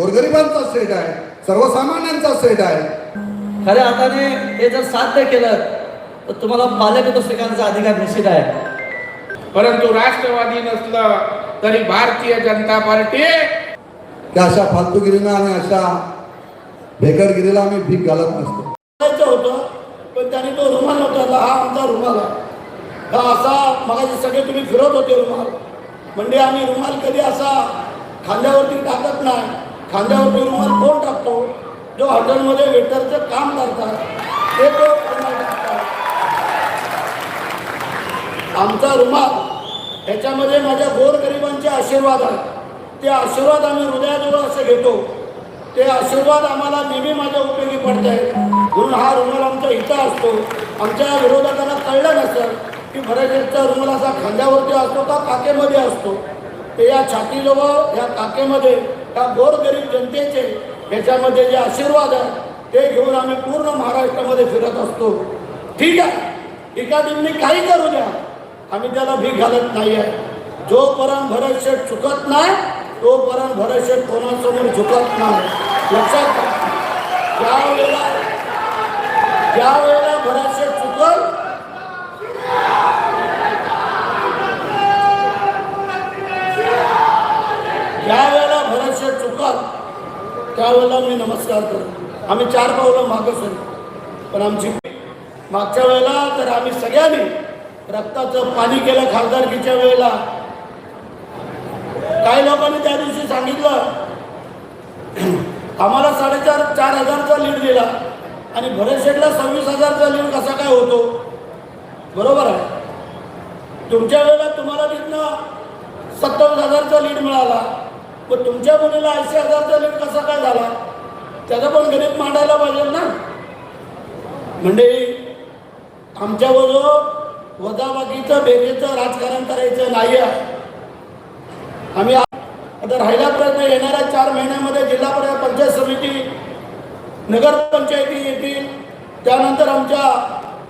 गोरगरिबांचा set आहे सर्वसामान्यांचा set आहे. खऱ्या अर्थाने हे जर साध्य केलं तर तुम्हाला पालकत्व स्वीकारण्याचा अधिकार निश्चित आहे. परंतु राष्ट्रवादी नसलं तरी भारतीय जनता पार्टी की अशा फालतूगिरीनं आणि अशा भेकरगिरीला आम्ही भीक घालत नसतो. होतं पण त्याने तो रुमाल नव्हता हा आमचा रुमाल आहे. हा असा मगाशी सगळे तुम्ही फिरत होते रुमाल. म्हणजे आम्ही रुमाल कधी असा खांद्यावरती टाकत नाही. खांद्यावरती रुमाल कोण टाकतो. जो हॉटेलमध्ये वेटरचं काम करतात ते तो रुमाल टाकतात. आमचा रुमाल ह्याच्यामध्ये माझ्या गोरगरिबांचे आशीर्वाद आहेत. ते आशीर्वाद आम्ही हृदयाजवळ असं घेतो. ते आशीर्वाद आम्हाला नेहमी माझ्या उपयोगी पडत आहेत म्हणून हा रुमाल आमचा इथं असतो. आमच्या विरोधकांना कळलं नसेल की भराजेचा रुमाल असा खांद्यावरती असतो का काकेमध्ये असतो. ते या छातीजवळ या काकेमध्ये त्या गोरगरीब जनतेचे ह्याच्यामध्ये जे आशीर्वाद आहेत ते घेऊन आम्ही पूर्ण महाराष्ट्रामध्ये फिरत असतो. ठीक आहे. एखादी काही करू द्या. आम्ही त्याला भीक घालत नाही आहे. जोपर्यंत भरत शेठ चुकत नाही तोपर्यंत भरत शेठ कोणासमोर झुकत नाही. लक्षात ज्या वेळेला ज्या वेळेला भरत शेठ चुकल ज्या वेळेला भरत शेठ चुकल त्यावेळेला मी नमस्कार करतो आम्ही चार पावलं मागं सर. पण आमची मागच्या वेळेला तर आम्ही सगळ्यांनी रक्ताचं पाणी केलं खासदारकीच्या वेळेला. काही लोकांनी त्या दिवशी सांगितलं आम्हाला साडेचार चार हजारचा लीड दिला आणि भरत शेठला सव्वीस हजारचा लीड कसा काय होतो? बरोबर आहे. तुमच्या वेळेला तुम्हाला तिथनं सत्तावीस हजारचा लीड मिळाला. पण तुमच्या मुलीला ऐंशी हजारचा लीड कसा काय झाला? त्याचं पण गणित मांडायला पाहिजे ना. म्हणजे आमच्याबरोबर वजाबाकीचं बेरेचं राजकारण करायचं नाही आहे आम्ही आता राहिला प्रयत्न येणाऱ्या चार महिन्यामध्ये जिल्हा परिषद पंचायत समिती नगरपंचायती येतील. त्यानंतर आमच्या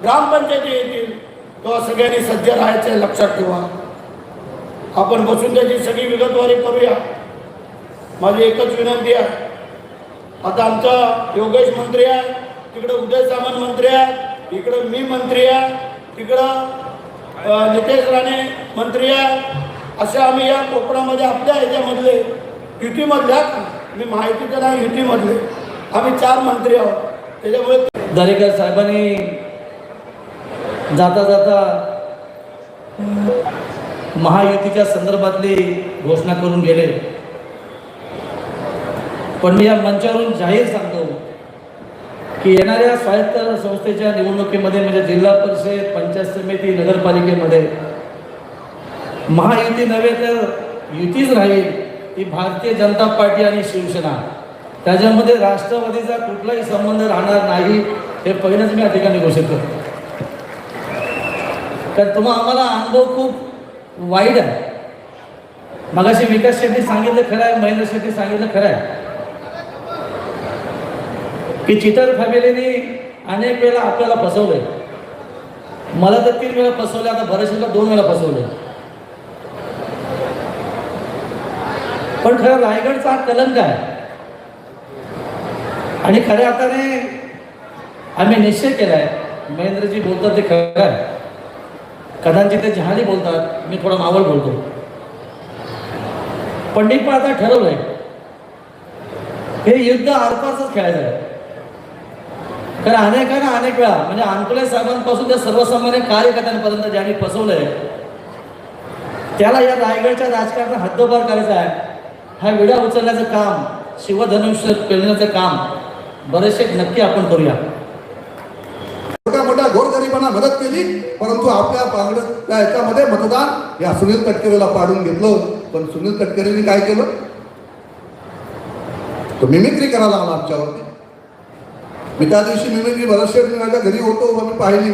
ग्रामपंचायती येतील. तेव्हा सगळ्यांनी सज्ज राहायचं आहे, लक्षात ठेवा. आपण बसून त्याची सगळी विगतवारी करूया. माझी एकच विनंती आहे. आता आमचा योगेश मंत्री आहे तिकडं उदय सामंत मंत्री आहे इकडं मी मंत्री आहे तिकडं नितेश राणे मंत्री आहे. अशा आम्ही या कोकणामध्ये आपल्या ह्याच्यामधले युतीमधल्या मी माहिती तर नाही युतीमधले आम्ही चार मंत्री आहोत. त्याच्यामुळे दरेकर साहेबांनी जाता जाता महायुतीच्या संदर्भातली घोषणा करून गेले. पण मी या मंचावरून जाहीर सांगतो की येणाऱ्या स्वायत्त संस्थेच्या निवडणुकीमध्ये म्हणजे जिल्हा परिषद पंचायत समिती नगरपालिकेमध्ये महायुती नव्हे तर युतीच राहील ही भारतीय जनता पार्टी आणि शिवसेना. त्याच्यामध्ये राष्ट्रवादीचा कुठलाही संबंध राहणार नाही हे पहिलंच मी या ठिकाणी घोषित करतो. कारण तुम्हा आम्हाला अनुभव खूप वाईट आहे. मगाशी विकास शेट्टी सांगितलं खरं आहे महेंद्र शेट्टी सांगितलं खरं आहे. की चितर फॅमिलीने अनेक वेळा आपल्याला फसवलंय. मला तर तीन वेळा फसवले आता बऱ्याचशा दोन वेळा फसवले पण खरं रायगडचा कलंक आहे. आणि खऱ्या अर्थाने आम्ही निश्चय केलाय महेंद्रजी बोलतात ते खरं आहे. कदाचित ते जहाली बोलतात मी थोडा मावळ बोलतो. पंडित पण आता ठरवलंय. हे युद्ध आरपासच खेळायचं आहे. कारण अनेकांना अनेक वेळा म्हणजे अंकुले साहेबांपासून त्या सर्वसामान्य कार्यकर्त्यांपर्यंत ज्यांनी फसवलंय त्याला या रायगडच्या राजकारणात हद्दपार करायचा आहे. हा विडा उचलण्याचं काम शिवधनुष्य पेलण्याचं काम बरेचसे नक्की आपण करूया. मोठ्या मोठ्या गोरगरिबांना मदत केली परंतु आपल्या पांगड त्या मतदान या सुनील तटकरेला पाडून घेतलं. पण सुनील तटकरेंनी काय केलं? तो मिमिक्री करायला आला आमच्यावरती. मी त्या दिवशी मिमिक्री भरतशेठ मी माझ्या घरी होतो मग मी पाहिली.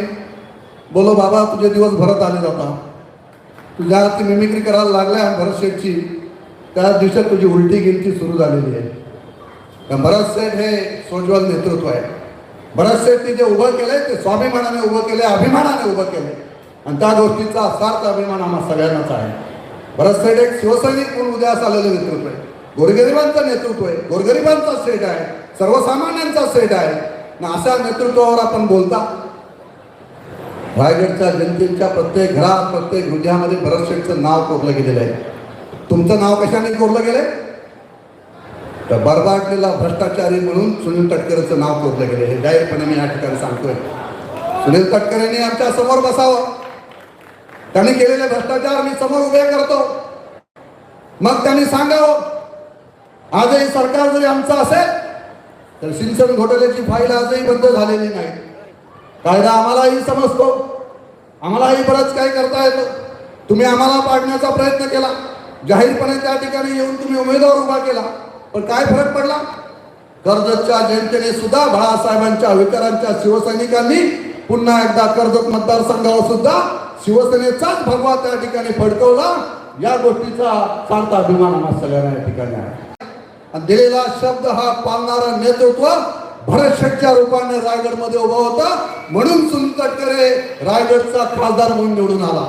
बोलो बाबा तुझे दिवस भरत आले जाता. तुझ्या ती मिमिक्री करायला लागल्या आणि भरतशेठची. त्या दिवसात तुझी उलटी गिनती सुरू झालेली आहे. तर भरत शेठ हे सोज्वल नेतृत्व आहे. भरत शेठने जे उभं केलंय ते स्वाभिमानाने उभं केलंय अभिमानाने उभं केलंय. आणि त्या गोष्टीचा सार्थ अभिमान आम्हा सगळ्यांनाच आहे. भरत शेठ एक शिवसैनिक म्हणून उद्यास आलेलं नेतृत्व आहे. गोरगरिबांचं नेतृत्व आहे. गोरगरिबांचा सेट आहे. सर्वसामान्यांचा सेट आहे. ना अशा नेतृत्वावर आपण बोलता. रायगडच्या जनतेच्या प्रत्येक घरात प्रत्येक हृदयामध्ये भरत शेठचं नाव कोरलं गेलेलं आहे. तुमचं नाव कशाने कोरलं गेलंय? तर बरबाटलेला भ्रष्टाचारी म्हणून सुनील तटकरेचं नाव कोरलं गेलं हे जाहीरपणे मी या ठिकाणी सांगतोय. सुनील तटकरेंनी आमच्यासमोर बसावं. त्यांनी केलेले भ्रष्टाचार मी समोर उभे करतो. मग त्यांनी सांगावं आजही सरकार जरी आमचं असेल तर सिंचन घोटाळ्याची फाईल आजही बंद झालेली नाही. कायदा आम्हालाही समजतो. आम्हालाही बरंच काही करता येतं? तुम्ही आम्हाला पाडण्याचा प्रयत्न केला. जाहीरपणे त्या ठिकाणी येऊन तुम्ही उमेदवार उभा केला. पण काय फरक पडला? कर्जतच्या जनतेने सुद्धा बाळासाहेबांच्या विचारांच्या शिवसैनिकांनी पुन्हा एकदा कर्जत मतदारसंघावर सुद्धा शिवसेनेचाच भगवा त्या ठिकाणी फडकवला. या गोष्टीचा सांगता अभिमान आम्हाला सगळ्यांना या ठिकाणी आहे. दिलेला शब्द हा पाळणारा नेतृत्व भरत रूपाने रायगडमध्ये उभा होता. म्हणून सुनील तटकरे रायगडचा खासदार म्हणून निवडून आला.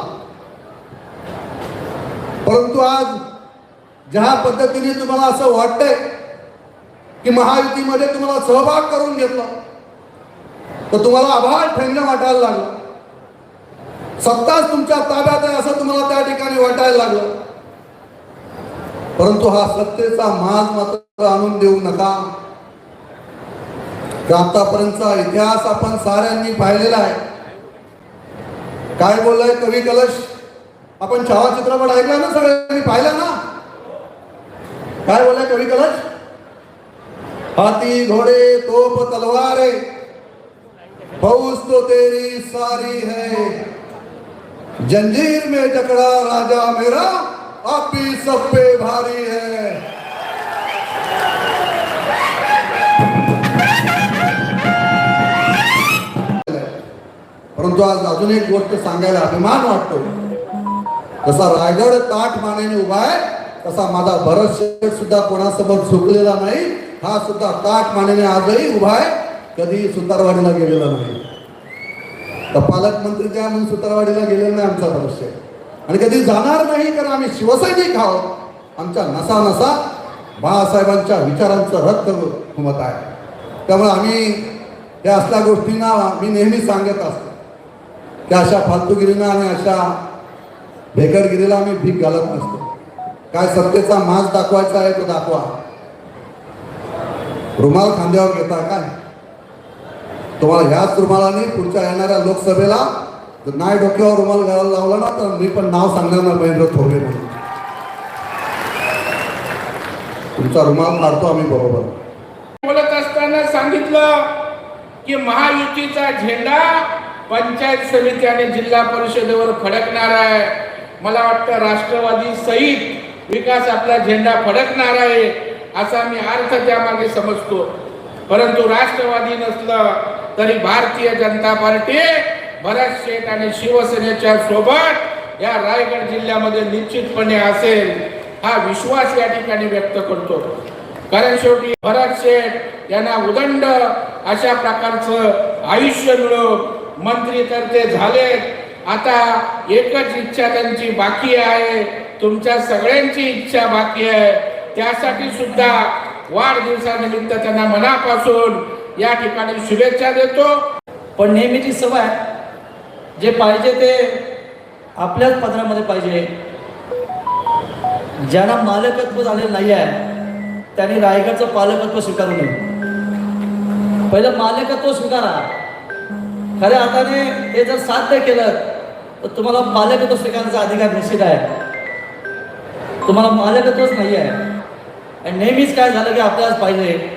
परंतु आज ज्या पद्धतीने तुम्हाला असं वाटतंय की महायुतीमध्ये तुम्हाला सहभाग करून घेतला तर तुम्हाला आभार ठेवणं वाटायला लागलं. सत्ताच तुमच्या ताब्यात आहे असं तुम्हाला त्या ठिकाणी वाटायला लागलं. परंतु हा सत्तेचा माज मात्र आणून देऊ नका. आतापर्यंतचा इतिहास आपण साऱ्यांनी पाहिलेला आहे. काय बोललाय कवी कलश? आपण छावा चित्रपट ऐकला ना सगळ्यांनी? पाहिला ना? काय बोललाय कवी कलश? हाती घोड़े तोप तलवारे. पौस तो तेरी सारी है. जंजीर में जकड़ा राजा मेरा. आप सब पे भारी है। परंतु आज अजून एक गोष्ट सांगायला अभिमान वाटतो. जसा रायगड ताठ मानेने उभा आहे तसा माझा भरत शेठ सुद्धा कोणासमोर झुकलेला नाही. हा सुद्धा ताठ मानेने आजही उभा आहे कधी सुतारवाडीला गेलेला नाही. तर पालकमंत्री काय म्हणून सुतारवाडीला गेलेला नाही आमचा भरत शेठ. आणि कधी जाणार नाही कारण आम्ही शिवसैनिक आहोत. आमच्या नसा नसा बाळासाहेबांच्या विचारांचं रक्त घुमत आहे. त्यामुळे आम्ही या असल्या गोष्टींना मी नेहमी सांगत असतो. की अशा फालतूगिरीना आणि अशा भेकरगिरीला आम्ही भीक घालत नसतो. काय सत्तेचा माज दाखवायचा आहे तो दाखवा. रुमाल खांद्यावर घेता काय तुम्हाला ह्याच रुमालाने पुढच्या येणाऱ्या लोकसभेला तर नाही डोक्यावर रुमाल घालायला लावला ना तर मी पण नाव सांगणार ना महेंद्र थोरवे म्हणून. तुमचा रुमाल मारतो आम्ही बरोबर. बोलत असताना सांगितलं की महायुतीचा झेंडा पंचायत समिती आणि जिल्हा परिषदेवर फडकणार आहे. मला वाटतं राष्ट्रवादी सहित विकास आपला झेंडा फडकणार आहे असा मी अर्थ त्यामागे समजतो. परंतु राष्ट्रवादी नसलं तरी भारतीय जनता पार्टी भरत शेठ आणि शिवसेनेच्या सोबत या रायगड जिल्ह्यामध्ये निश्चितपणे असेल हा विश्वास या ठिकाणी व्यक्त करतो. कारण शेवटी भरत शेठ यांना उदंड अशा प्रकारचं आयुष्य मिळो मंत्री तर ते झाले आता एकच इच्छा त्यांची बाकी आहे. तुमच्या सगळ्यांची इच्छा बाकी आहे. त्यासाठी सुद्धा वाढदिवसानिमित्त त्यांना मनापासून या ठिकाणी शुभेच्छा देतो. पण नेहमीची सवय जे पाहिजे ते आपल्याच पदरामध्ये पाहिजे. ज्यांना मालकत्व झालेलं नाही आहे त्यांनी रायगडचं पालकत्व स्वीकारू नये. पहिलं मालकत्व स्वीकारा. खऱ्या हाताने हे जर साध्य केलं तर तुम्हाला मालकत्व स्वीकारण्याचा अधिकार निश्चित आहे. तुम्हाला मालकत्वच नाही आहे आणि नेहमीच काय झालं की आपल्यालाच पाहिजे.